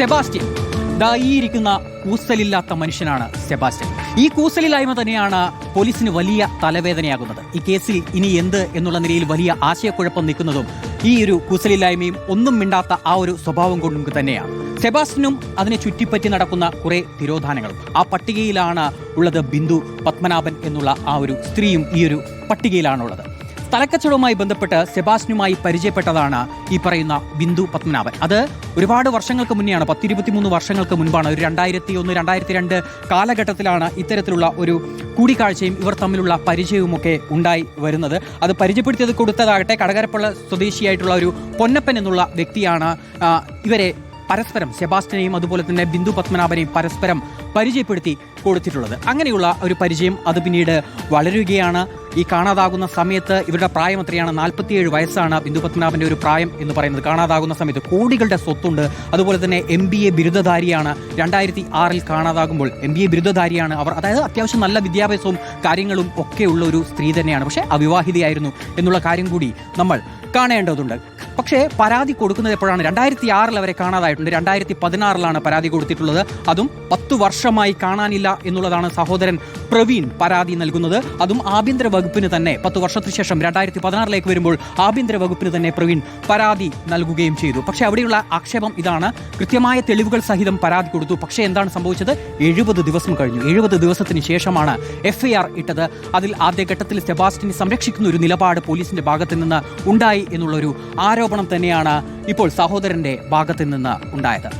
Sebastian. ദാ ഈ ഇരിക്കുന്ന കൂസലില്ലാത്ത മനുഷ്യനാണ് സെബാസ്റ്റ്യൻ. ഈ കൂസലില്ലായ്മ തന്നെയാണ് പോലീസിന് വലിയ തലവേദനയാകുന്നത്. ഈ കേസിൽ ഇനി എന്ത് എന്നുള്ള നിലയിൽ വലിയ ആശയക്കുഴപ്പം നിൽക്കുന്നതും ഈ ഒരു കൂസലില്ലായ്മയും ഒന്നും മിണ്ടാത്ത ആ ഒരു സ്വഭാവം കൊണ്ടും തന്നെയാണ്. സെബാസ്റ്റിനും അതിനെ ചുറ്റിപ്പറ്റി നടക്കുന്ന കുറെ തിരോധാനങ്ങളും. ആ പട്ടികയിലാണ് ഉള്ളത് ബിന്ദു പത്മനാഭൻ എന്നുള്ള ആ ഒരു സ്ത്രീയും ഈ ഒരു പട്ടികയിലാണുള്ളത്. സ്ഥലക്കച്ചവടവുമായി ബന്ധപ്പെട്ട് സെബാസ്റ്റിനുമായി പരിചയപ്പെട്ടതാണ് ഈ പറയുന്ന ബിന്ദു പത്മനാഭൻ. അത് ഒരുപാട് വർഷങ്ങൾക്ക് മുന്നെയാണ് പത്തിരുപത്തിമൂന്ന് വർഷങ്ങൾക്ക് മുൻപാണ് ഒരു രണ്ടായിരത്തി ഒന്ന് രണ്ടായിരത്തി രണ്ട് കാലഘട്ടത്തിലാണ് ഇത്തരത്തിലുള്ള ഒരു കൂടിക്കാഴ്ചയും ഇവർ തമ്മിലുള്ള പരിചയവുമൊക്കെ ഉണ്ടായി വരുന്നത്. അത് പരിചയപ്പെടുത്തിയത് കൊടുത്തതാകട്ടെ കടകരപ്പുള്ള സ്വദേശിയായിട്ടുള്ള ഒരു പൊന്നപ്പൻ എന്നുള്ള വ്യക്തിയാണ് ഇവരെ പരസ്പരം സെബാസ്റ്റിനെയും അതുപോലെ തന്നെ ബിന്ദു പത്മനാഭനെയും പരസ്പരം പരിചയപ്പെടുത്തി കൊടുത്തിട്ടുള്ളത്. അങ്ങനെയുള്ള ഒരു പരിചയം അത് പിന്നീട് വളരുകയാണ്. ഈ കാണാതാകുന്ന സമയത്ത് ഇവരുടെ പ്രായം എത്രയാണ്? നാൽപ്പത്തിയേഴ് വയസ്സാണ് ബിന്ദു പത്മനാഭന്റെ ഒരു പ്രായം എന്ന് പറയുന്നത്. കാണാതാകുന്ന സമയത്ത് കോടികളുടെ സ്വത്തുണ്ട്. അതുപോലെ തന്നെ എം ബി എ ബിരുദധാരിയാണ്. രണ്ടായിരത്തി ആറിൽ കാണാതാകുമ്പോൾ എം ബി എ ബിരുദധാരിയാണ് അവർ. അതായത് അത്യാവശ്യം നല്ല വിദ്യാഭ്യാസവും കാര്യങ്ങളും ഒക്കെയുള്ള ഒരു സ്ത്രീ തന്നെയാണ്. പക്ഷേ അവിവാഹിതയായിരുന്നു എന്നുള്ള കാര്യം കൂടി നമ്മൾ കാണേണ്ടതുണ്ട്. പക്ഷേ പരാതി കൊടുക്കുന്നത് എപ്പോഴാണ്? രണ്ടായിരത്തി ആറിൽ അവരെ കാണാതായിട്ടുണ്ട്. രണ്ടായിരത്തി പതിനാറിലാണ് പരാതി കൊടുത്തിട്ടുള്ളത്. അതും പത്തു വർഷമായി കാണാനില്ല എന്നുള്ളതാണ് സഹോദരൻ പ്രവീൺ പരാതി നൽകുന്നത്. അതും ആഭ്യന്തര വകുപ്പിന് തന്നെ പത്ത് വർഷത്തിന് ശേഷം രണ്ടായിരത്തി പതിനാറിലേക്ക് വരുമ്പോൾ ആഭ്യന്തര വകുപ്പിന് തന്നെ പ്രവീൺ പരാതി നൽകുകയും ചെയ്തു. പക്ഷേ അവിടെയുള്ള ആക്ഷേപം ഇതാണ്. കൃത്യമായ തെളിവുകൾ സഹിതം പരാതി കൊടുത്തു. പക്ഷേ എന്താണ് സംഭവിച്ചത്? എഴുപത് ദിവസം കഴിഞ്ഞു. എഴുപത് ദിവസത്തിന് ശേഷമാണ് എഫ് ആർ ഇട്ടത്. അതിൽ ആദ്യഘട്ടത്തിൽ സെബാസ്റ്റിനെ സംരക്ഷിക്കുന്ന ഒരു നിലപാട് പോലീസിന്റെ ഭാഗത്ത് നിന്ന് ഉണ്ടായി എന്നുള്ളൊരു ആരോപണം തന്നെയാണ് ഇപ്പോൾ സഹോദരന്റെ ഭാഗത്തു നിന്ന് ഉണ്ടായത്.